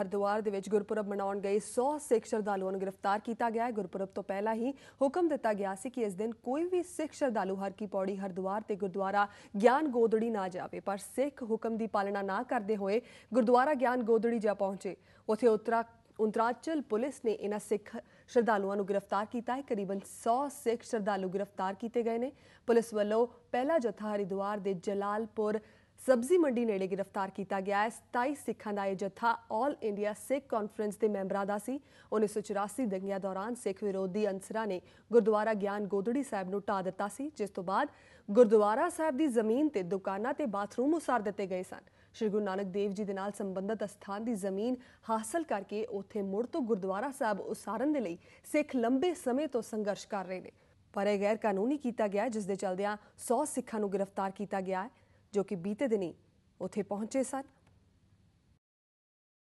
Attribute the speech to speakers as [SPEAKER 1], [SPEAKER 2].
[SPEAKER 1] ਹਰਿਦੁਆਰ ਦੇ ਵਿੱਚ ਗੁਰਪੁਰਬ ਮਨਾਉਣ ਗਏ। 100 ਸਿੱਖ ਸ਼ਰਧਾਲੂਆਂ ਨੂੰ ਗ੍ਰਿਫਤਾਰ ਕੀਤਾ ਗਿਆ ਹੈ। ਗੁਰਪੁਰਬ ਤੋਂ ਪਹਿਲਾਂ ਹੀ ਹੁਕਮ ਦਿੱਤਾ ਗਿਆ ਸੀ ਕਿ ਇਸ ਦਿਨ ਕੋਈ ਵੀ ਸਿੱਖ ਸ਼ਰਧਾਲੂ ਹਰ ਕੀ ਪੌੜੀ, ਹਰਿਦੁਆਰ ਤੇ ਗੁਰਦੁਆਰਾ ਗਿਆਨ ਗੋਦੜੀ ਨਾ ਜਾਵੇ। ਪਰ ਸਿੱਖ ਹੁਕਮ ਦੀ ਪਾਲਣਾ ਨਾ ਕਰਦੇ ਹੋਏ ਗੁਰਦੁਆਰਾ ਗਿਆਨ ਗੋਦੜੀ ਜਾ ਪਹੁੰਚੇ। ਉਥੇ ਉਤਰਾ ਉਤਰਾਂਚਲ ਪੁਲਿਸ ਨੇ ਇਹਨਾਂ ਸਿੱਖ ਸ਼ਰਧਾਲੂਆਂ ਨੂੰ ਗ੍ਰਿਫਤਾਰ ਕੀਤਾ ਹੈ। ਕਰੀਬਨ 100 ਸਿੱਖ ਸ਼ਰਧਾਲੂ ਗ੍ਰਿਫਤਾਰ ਕੀਤੇ ਗਏ ਨੇ। ਪੁਲਿਸ ਵੱਲੋਂ ਪਹਿਲਾ ਜਥਾ ਹਰਿਦੁਆਰ ਦੇ ਜਲਾਲਪੁਰ ਸਬਜ਼ੀ ਮੰਡੀ ਨੇੜੇ ਗ੍ਰਿਫਤਾਰ ਕੀਤਾ ਗਿਆ ਹੈ। 27 ਸਿੱਖਾਂ ਦਾ ਇਹ ਜਥਾ ਆਲ ਇੰਡੀਆ ਸਿੱਖ ਕਾਨਫਰੰਸ ਦੇ ਮੈਂਬਰਾਂ ਦਾ ਸੀ। 1984 ਦੰਗਿਆਂ ਦੌਰਾਨ ਸਿੱਖ ਵਿਰੋਧੀ ਅੰਸਰਾਂ ਨੇ ਗੁਰਦੁਆਰਾ ਗਿਆਨ ਗੋਦੜੀ ਸਾਹਿਬ ਨੂੰ ਢਾ ਦਿੱਤਾ ਸੀ, ਜਿਸ ਤੋਂ ਬਾਅਦ ਗੁਰਦੁਆਰਾ ਸਾਹਿਬ ਦੀ ਜ਼ਮੀਨ ਤੇ ਦੁਕਾਨਾਂ ਤੇ ਬਾਥਰੂਮ ਉਸਾਰ ਦਿੱਤੇ ਗਏ ਸਨ। ਸ਼੍ਰੀ ਗੁਰੂ ਨਾਨਕ ਦੇਵ ਜੀ ਦੇ ਨਾਲ ਸੰਬੰਧਿਤ ਅਸਥਾਨ ਦੀ ਜ਼ਮੀਨ ਹਾਸਲ ਕਰਕੇ ਉੱਥੇ ਮੁੜ ਤੋਂ ਗੁਰਦੁਆਰਾ ਸਾਹਿਬ ਉਸਾਰਨ ਦੇ ਲਈ ਸਿੱਖ ਲੰਬੇ ਸਮੇਂ ਤੋਂ ਸੰਘਰਸ਼ ਕਰ ਰਹੇ ਨੇ। ਪਰ ਇਹ ਗੈਰ ਕਾਨੂੰਨੀ ਕੀਤਾ ਗਿਆ ਜਿਸ ਦੇ ਚਲਦਿਆਂ 100 ਸਿੱਖਾਂ ਨੂੰ ਗ੍ਰਿਫਤਾਰ ਕੀਤਾ ਗਿਆ ਹੈ। ਜੋ ਕਿ ਬੀਤੇ ਦਿਨੀ ਉੱਥੇ ਪਹੁੰਚੇ ਸਨ।